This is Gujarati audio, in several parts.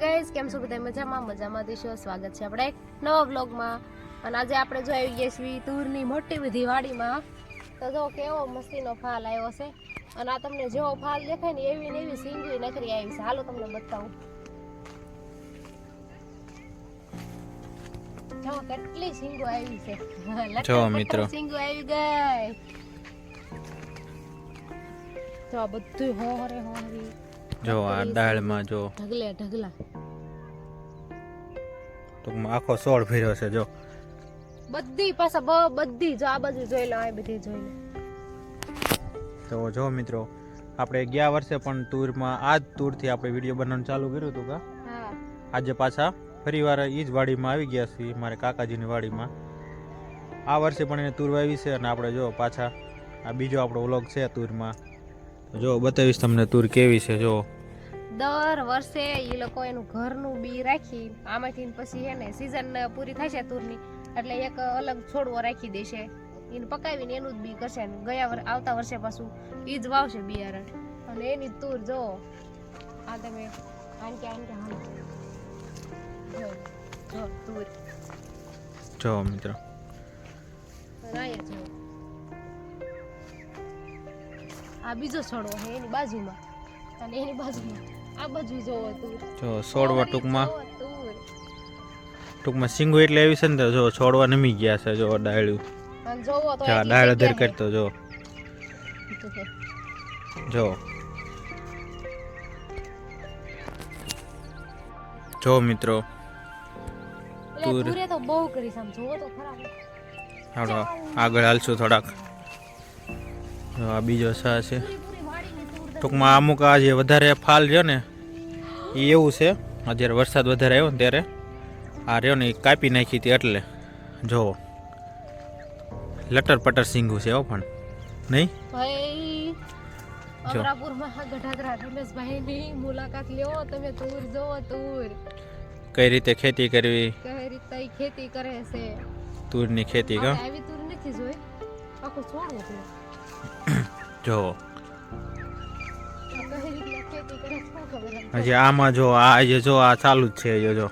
ગાઈઝ કેમ છો બધા? મજામાં મજામાં દેશો. સ્વાગત છે આપણે એક નવા વ્લોગમાં અને આજે આપણે જો આવી ગયા છીએ તુરની મોટી બધી વાડીમાં. તો જો કેવો મસ્તીનો ફાલ આવ્યો છે. અને આ તમને જેવો ફાલ દેખાય ને એવી ને એવી સિંગી નકરી આવી છે. હાલો તમને બતાવું. જો કેટલી સિંગો આવી છે. જો મિત્રો. સિંગો આવી ગઈ. જો આ બધું હોરે હોરી જો આ દાળમાં જો. ઢગલે ઢગલા. ટૂંકમાં આખો સોળ ભર્યો છે જો. બધી પાછા બ- બધી જો આ બાજુ જોઈ લો આ બધી જોઈ લો. તો જો મિત્રો આપણે ગયા વર્ષે પણ ટૂરમાં આ જ ટૂરથી આપણે વીડિયો બનાવવાનું ચાલુ કર્યું હતું કા? આજે પાછા ફરીવાર એ જ વાડીમાં આવી ગયા છીએ મારે કાકાજીની વાડીમાં. આ વર્ષે પણ એને ટૂર વાવી છે અને આપણે જો પાછા આ બીજો આપણો વ્લોગ છે ટૂરમાં. જો બતાવીશ તમને ટૂર કેવી છે જો. દર વર્ષે એ લોકો એનું ઘરનું બી રાખી આમાંથી પછી હે ને સીઝન પૂરી થાય છે તુરની એટલે એક અલગ છોડવો રાખી દેશે એને પકાવીને એનું જ બી કરશે ને ગયા આવતા વર્ષે પાછું એ જ વાવશે બિયારણ. અને એની તૂર જો આ તમે આનકે આનકે હાલ જો જો તુર જો મિત્રો. રાય જો. આ બીજો છોડવો છે એની બાજુમાં. અને એની બાજુમાં. આ બાજુ જોવો તુર જો સોળવા ટૂંકમાં. ટૂંકમાં સિંગો એટલે આવી છે ને જો છોડવા નમી ગયા છે જો ડાળ્યું. જોવો તો ડાળ અધર કરતો જો. જો. જો મિત્રો. તુર. તો બહુ કરી આમ જોવો તો ખરા. આપણે આગળ હાલશું થોડાક. જો આ બીજો સા છે. ટૂંકમાં અમુક આ જે વધારે ફાલ રહ્યો ને એ એવું છે જ્યારે વરસાદ વધારે આવ્યો ને ત્યારે આ રહ્યો ને એ કાપી નાખી હતી એટલે જો લટર પટર સિંગું છે હો પણ નહીં? જોવો કઈ રીતે ખેતી કરવી? કઈ રીતે ખેતી કરે છે? તુરની ખેતી કા? આવી તુર નથી જોઈ. આખું છોડવું છે જો હજી આમાં જો આ જે જો આ ચાલુ જ છે જો જો.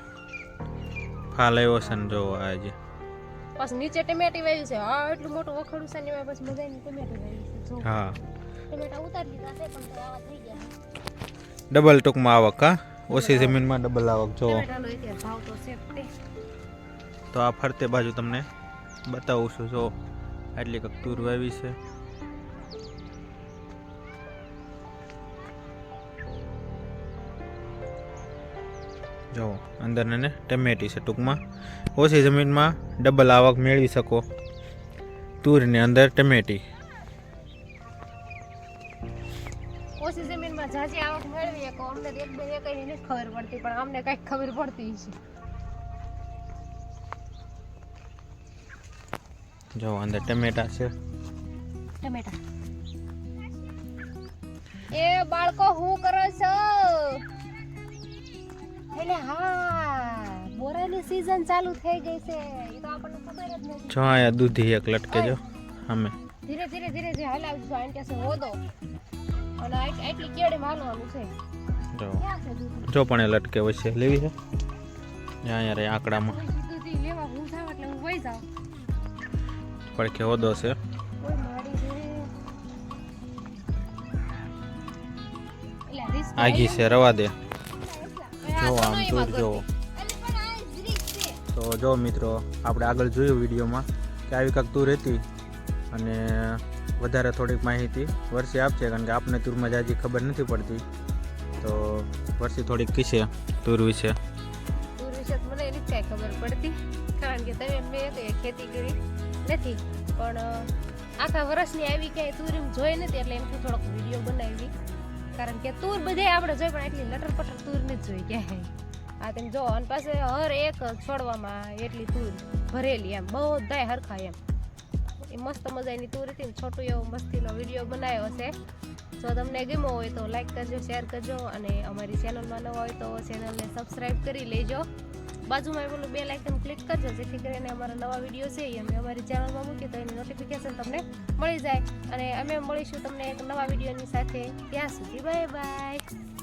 ફાલ આવ્યો છે ને જો આ જે. પાછું નીચે ટમેટી વાવી છે. આ એટલું મોટું વખોડું છે ને એમાં પછી મજાની ટમેટી વાવી છે. જો હા. ટમેટા ઉતારી દીધા છે પણ તો આવા થઈ ગયા. ડબલ ટૂંકમાં આવક હા? ઓછી જમીનમાં ડબલ આવક જો. ટમેટાનો અત્યારે ભાવ તો છે જ તે. તો આ ફરતે બાજુ તમને બતાવું છું જો. આટલી કંઈક તૂર વાવી છે. જો અંદર ને ટમેટી છે ટૂંકમાં. ઓછી જમીનમાં ડબલ આવક મેળવી શકો. તૂરની અંદર ટમેટી. ઓછી જમીનમાં ઝાઝી આવક મેળવીએ તો અમને એક બે એક નથી ખબર પડતી પણ અમને કંઈક ખબર પડતી છે જો અંદર ટમેટા છે. ટમેટા. એ બાળકો હું કરો છો? એટલે હા બોરાની સીઝન ચાલુ થઈ ગઈ છે. એ તો આપણને ખબર જ નથી. જો અહીંયા દૂધી એક લટકે જો અમે ધીરે ધીરે ધીરે ધીરે હલાવજો આંટી છે હોદો. અને આટલી કેડી માલવાનું છે. જો. જો પણ એ લટકે હોય છે. લેવી છે? જ્યાં અહીંયા રે આંકડામાં. દૂધી લેવા હું જાઉં એટલે હું વહી જાઉં. પડખે હોદો છે. આગી છે રવા દે. દૂર જો. તો જો મિત્રો આપણે આગળ જોયું વિડીયોમાં કે આવી કાંક તૂર હતી અને વધારે થોડીક માહિતી વર્ષી આપશે કારણ કે આપને તૂરમાં જાજી ખબર નથી પડતી. તો વર્ષી થોડીક કીશે તૂર વિશે. તૂર વિશે મને એની કાંઈ ખબર પડતી કારણ કે તમે મેં ખેતી કરી નથી. પણ આખા વર્ષની આવી ક્યાંય તુર એમ જોઈ નથી એટલે એમથી થોડોક વીડિયો બનાવી. કારણ કે તૂર બધે આપણે જોઈ પણ એટલી લટર પટર તુર નથી જોઈ ક્યાંય. આ તેમ જો, અને પાસે હર એક છોડવામાં એટલી તુર ભરેલી એમ, બધાય હરખા એમ. એ મસ્ત મજાની તુર હતી છોટું એવો મસ્તીનો વીડિયો બનાવ્યો છે. જો તમને ગમ્યો હોય તો લાઈક કરજો શેર કરજો, અને અમારી ચેનલમાં નવા હોય તો ચેનલને સબસ્ક્રાઈબ કરી લેજો. બાજુમાં પેલું બે લાઇકન ક્લિક કરજો, જેથી કરીને અમારા નવા વીડિયો છે એ અમે અમારી ચેનલમાં મૂકીએ તો એની નોટિફિકેશન તમને મળી જાય. અને અમે મળીશું તમને એક નવા વિડીયોની સાથે. ત્યાં સુધી બાય બાય